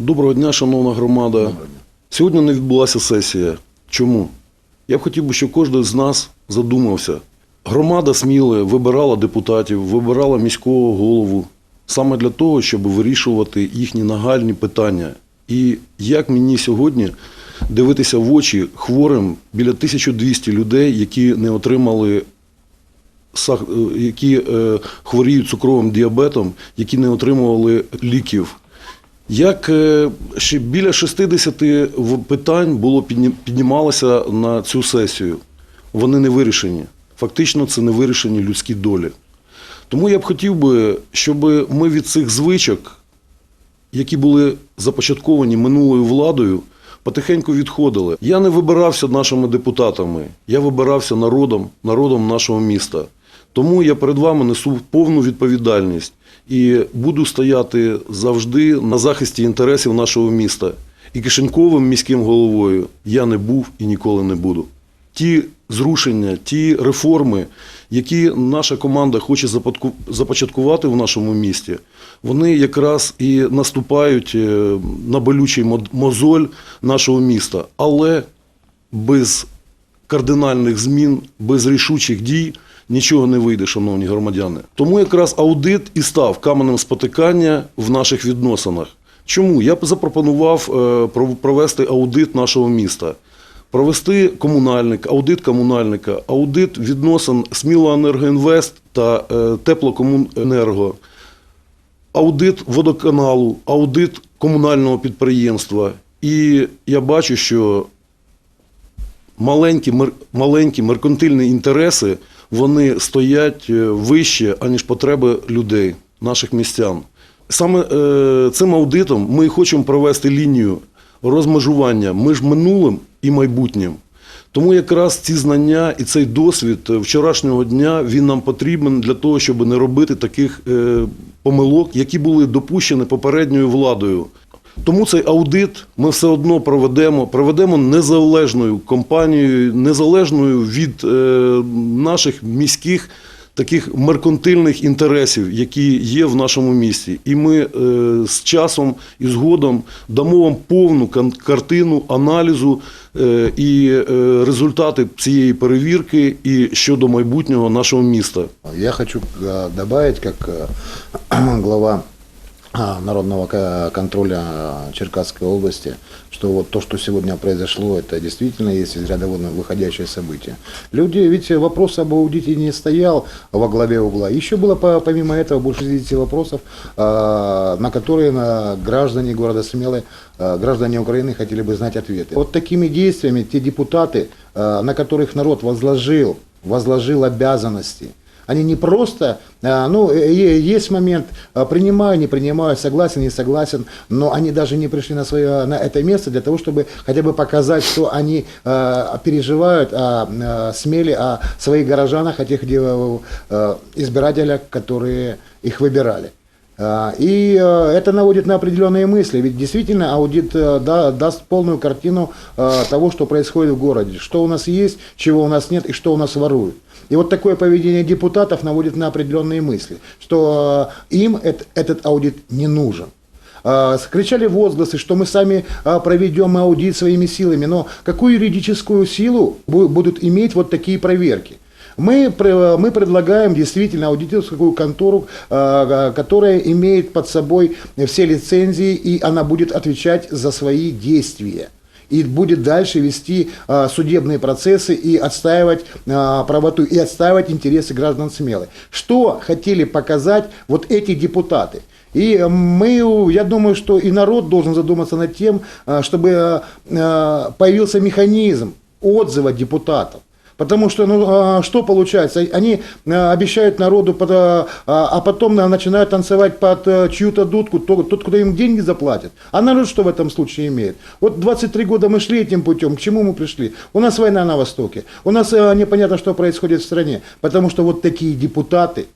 Доброго дня, шановна громада. Сьогодні не відбулася сесія. Чому? Я б хотів би, щоб кожен з нас задумався. Громада Сміле вибирала депутатів, вибирала міського голову саме для того, щоб вирішувати їхні нагальні питання. І як мені сьогодні дивитися в очі хворим біля 1200 людей, які не отримали е, які е, хворіють цукровим діабетом, які не отримували ліків. Як е, ще біля 60 питань було підні- піднімалося на цю сесію, вони не вирішені. Фактично, це не вирішені людські долі. Тому я б хотів би, щоб ми від цих звичок, які були започатковані минулою владою, потихеньку відходили. Я не вибирався нашими депутатами, я вибирався народом, народом нашого міста. Тому я перед вами несу повну відповідальність і буду стояти завжди на захисті інтересів нашого міста. І кишеньковим міським головою я не був і ніколи не буду. Ті зрушення, ті реформи, які наша команда хоче започаткувати в нашому місті, вони якраз і наступають е, на болючий мо- мозоль нашого міста. Але без кардинальних змін, без рішучих дій нічого не вийде, шановні громадяни. Тому якраз аудит і став каменем спотикання в наших відносинах. Чому? Я б запропонував е, провести аудит нашого міста. Провести комунальник, аудит комунальника, аудит відносин Смілоенергоінвест та е, Теплокомуненерго, аудит водоканалу, аудит комунального підприємства. І я бачу, що маленькі, маленькі меркантильні інтереси вони стоять е, вище, аніж потреби людей, наших містян. Саме е, цим аудитом ми хочемо провести лінію розмежування між минулим і майбутнім. Тому якраз ці знання і цей досвід е, вчорашнього дня він нам потрібен для того, щоб не робити таких помилок, які були допущені попередньою владою. Тому цей аудит ми все одно проведемо, проведемо незалежною компанією, незалежною від е, наших міських таких меркантильних інтересів, які є в нашому місті. І ми е, з часом і згодом дамо вам повну картину аналізу е, і е, результати цієї перевірки і щодо майбутнього нашого міста. Я хочу э, добавить, как э, глава народного ко- контроля а, Черкасской области, что вот то, что сегодня произошло, это действительно есть из ряда вон выходящее событие. Люди, ведь вопрос об аудите не стоял во главе угла. Еще было по- помимо этого больше 60 вопросов, а, на которые граждане города Смелы, а, граждане Украины хотели бы знать ответы. Вот такими действиями те депутаты, а, на которых народ возложил, возложил обязанности, они не просто, а, ну, э, есть момент, а, принимаю, не принимаю, согласен, не согласен, но они даже не пришли на, свое, на это место для того, чтобы хотя бы показать, что они а, переживают о, смеле о своих горожанах, о тех избирателях, которые их выбирали. А, И э, это наводит на определенные мысли, ведь действительно аудит э, да- даст полную картину э, того, что происходит в городе, что у нас есть, чего у нас нет и что у нас воруют. И вот такое поведение депутатов наводит на определенные мысли, что им эт- этот аудит не нужен. А, Кричали возгласы, что мы сами а, проведем аудит своими силами, но какую юридическую силу бу- будут иметь вот такие проверки? Мы, мы предлагаем действительно аудиторскую контору, а, которая имеет под собой все лицензии, и она будет отвечать за свои действия. И будет дальше вести а, судебные процессы и отстаивать а, правоту, и отстаивать интересы граждан Смелы. Что хотели показать вот эти депутаты? И мы, я думаю, что и народ должен задуматься над тем, чтобы появился механизм отзыва депутатов. Потому что, ну, а, что получается? Они а, обещают народу, под, а, а потом а, начинают танцевать под а, чью-то дудку, тот, тот, кто им деньги заплатит. А народ что в этом случае имеет? Вот 23 года мы шли этим путем, к чему мы пришли? У нас война на Востоке, у нас а, непонятно, что происходит в стране, потому что вот такие депутаты,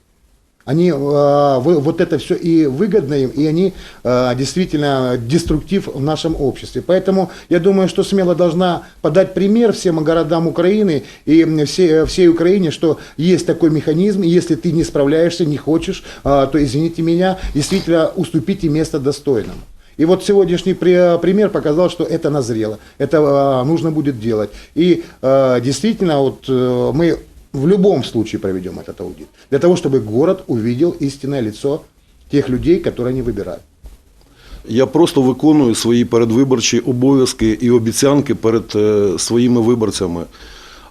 они э, вот это все и выгодно им, и они э, действительно деструктив в нашем обществе. Поэтому я думаю, что смело должна подать пример всем городам Украины и всей, всей Украине, что есть такой механизм, и если ты не справляешься, не хочешь, э, то извините меня, действительно уступите место достойному. И вот сегодняшний при- пример показал, что это назрело, это а, нужно будет делать. И а, действительно, вот э, мы в любом случае проведем этот аудит, для того, чтобы город увидел истинное лицо тех людей, которые они выбирают. Я просто виконую свої передвиборчі обов'язки і обіцянки перед е, своїми виборцями.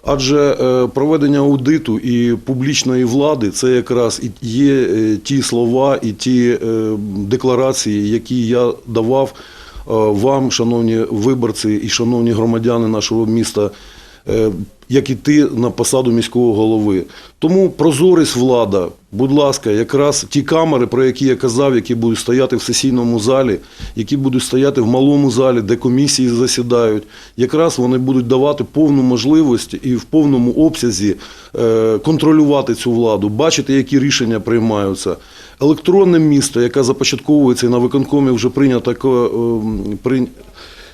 Адже е, проведення аудиту і публічної влади це якраз і є е, ті слова і ті е, декларації, які я давав е, вам, шановні виборці і шановні громадяни нашого міста, е, як іти на посаду міського голови. Тому прозорість влада, будь ласка, якраз ті камери, про які я казав, які будуть стояти в сесійному залі, які будуть стояти в малому залі, де комісії засідають, якраз вони будуть давати повну можливість і в повному обсязі е, контролювати цю владу, бачити, які рішення приймаються. Електронне місто, яке започатковується і на виконкомі вже прийнято е,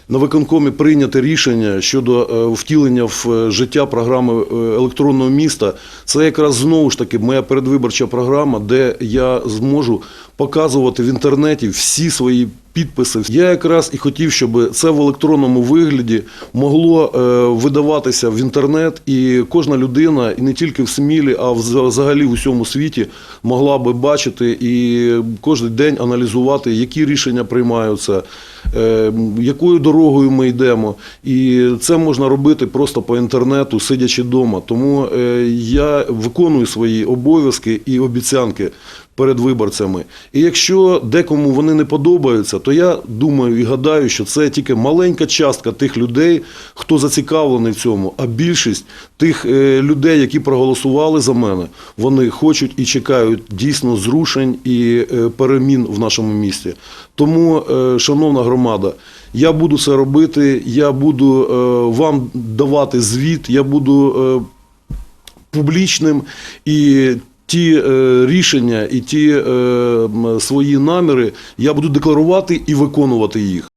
на виконкомі прийняти рішення щодо е, втілення в е, життя програми е, електронного міста. Це якраз знову ж таки моя передвиборча програма, де я зможу показувати в інтернеті всі свої підписи. Я якраз і хотів, щоб це в електронному вигляді могло е, видаватися в інтернет, і кожна людина, і не тільки в Смілі, а взагалі в усьому світі могла би бачити і кожен день аналізувати, які рішення приймаються, е, якою дорогою ми йдемо. І це можна робити просто по інтернету, сидячи вдома. Тому е, я виконую свої обов'язки і обіцянки перед виборцями. І якщо декому вони не подобаються, то я думаю і гадаю, що це тільки маленька частка тих людей, хто зацікавлений в цьому. А більшість тих е, людей, які проголосували за мене, вони хочуть і чекають дійсно зрушень і е, перемін в нашому місті. Тому, е, шановна громада, я буду це робити, я буду вам давати звіт, я буду. публічним і ті е, рішення і ті е, свої наміри я буду декларувати і виконувати їх.